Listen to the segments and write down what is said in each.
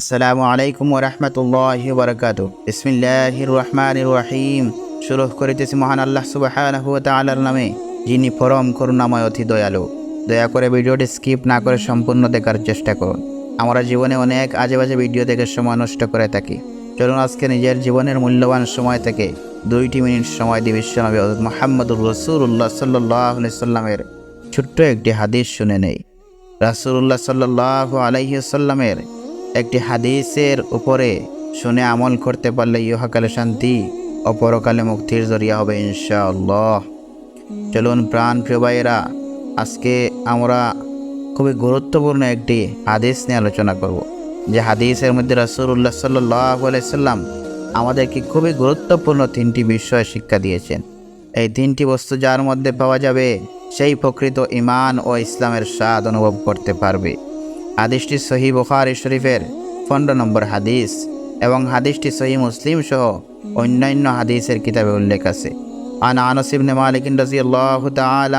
আসসালামু আলাইকুম ওরহমতুল্লাহ বরকাত ইসমিল্লাহির রহমানির রহিম। শুরু করিতেছি মহান আল্লাহ সুবাহানাহু তাআলার নামে, যিনি পরম করুণাময় অতি দয়ালু। দয়া করে ভিডিওটি স্কিপ না করে সম্পূর্ণ দেখার চেষ্টা করুন। আমরা জীবনে অনেক আজে বাজে ভিডিও দেখে সময় নষ্ট করে থাকি। চলুন আজকে নিজের জীবনের মূল্যবান সময় থেকে দুইটি মিনিট সময় দিয়ে বিশ্বনবী মোহাম্মদুর রসুল্লাহ সাল্লাহ সাল্লামের ছোট্ট একটি হাদিস শুনে নেই। রাসুল্লাহ সাল্লাহ আলাইসাল্লামের একটি হাদিসের উপরে শুনে আমল করতে পারলে ইহকালে শান্তি, অপরকালে মুক্তির জরিয়া হবে ইনশাআল্লাহ। চলুন প্রাণ প্রিয় ভাইয়েরা, আজকে আমরা খুবই গুরুত্বপূর্ণ একটি হাদিস নিয়ে আলোচনা করব। যে হাদিসের মধ্যে রাসুল্লাহ সাল্লাহ আলাইসাল্লাম আমাদেরকে খুবই গুরুত্বপূর্ণ তিনটি বিষয় শিক্ষা দিয়েছেন। এই তিনটি বস্তু যার মধ্যে পাওয়া যাবে, সেই প্রকৃত ইমান ও ইসলামের স্বাদ অনুভব করতে পারবে। হাদিসটি সহি বুখারি শরীফের পনেরো নম্বর হাদিস এবং হাদিসটি সহি মুসলিম সহ অন্যান্য হাদিসের কিতাবে উল্লেখ আছে। আনা মালিক রাজি আল্লাহ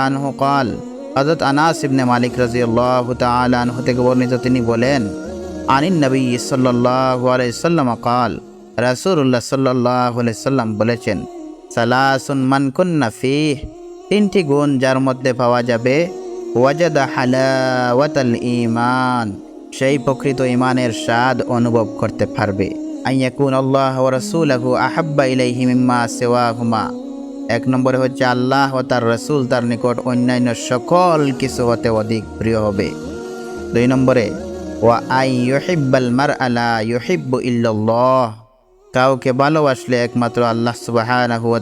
আনহু কাল হজরত আনাস মালিক রাজি আল্লাহ আনহু থেকে বর্ণিত তিনি বলেন, আনিন নবী সাল্লাহ আলাইসাল্লাম কাল রাসুল্লাহ সাল্লাহ আলাইসাল্লাম বলেছেন, সালাসুন মানকুন্না ফি তিনটি গুণ যার মধ্যে পাওয়া যাবে ওয়াজাদা হালাওয়াতাল ঈমান, সেই প্রকৃত ইমানের স্বাদ অনুভব করতে পারবে। আইয়াকুন আল্লাহ রাসূলুহু আহাব্বা ইলাইহি মিম্মা সিওয়াহুমা। এক নম্বরে হচ্ছে আল্লাহ ও তার রসুল তার নিকট অন্যান্য সকল কিছু হতে অধিক প্রিয় হবে। দুই নম্বরে, ওয়া আই ইউহিব্বাল মার আলা ইউহিব্বু ইল্লাল্লাহ। কাউকে ভালোবাসলে একমাত্র আল্লাহ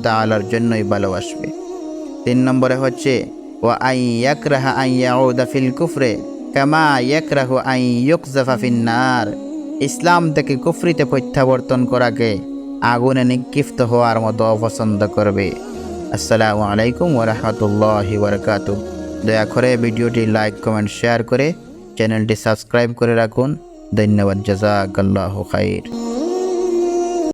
তাআলার জন্যই ভালোবাসবে। তিন নম্বরে হচ্ছে ওয়া আই ইয়াকরাহা আই ইয়াউদা ফিল কুফরে কামা ইয়াকরাহু আই ইউকজাফা ফিন ইসলাম থেকে কুফরিতে প্রত্যাবর্তন করাকে আগুনে নিক্ষিপ্ত হওয়ার মতো অপছন্দ করবে। আসসালামু আলাইকুম ওরহমতুল্লাহি বরকাতু দয়া করে ভিডিওটি লাইক, কমেন্ট, শেয়ার করে চ্যানেলটি সাবস্ক্রাইব করে রাখুন। ধন্যবাদ জাজাকাল্লাহ খাইর।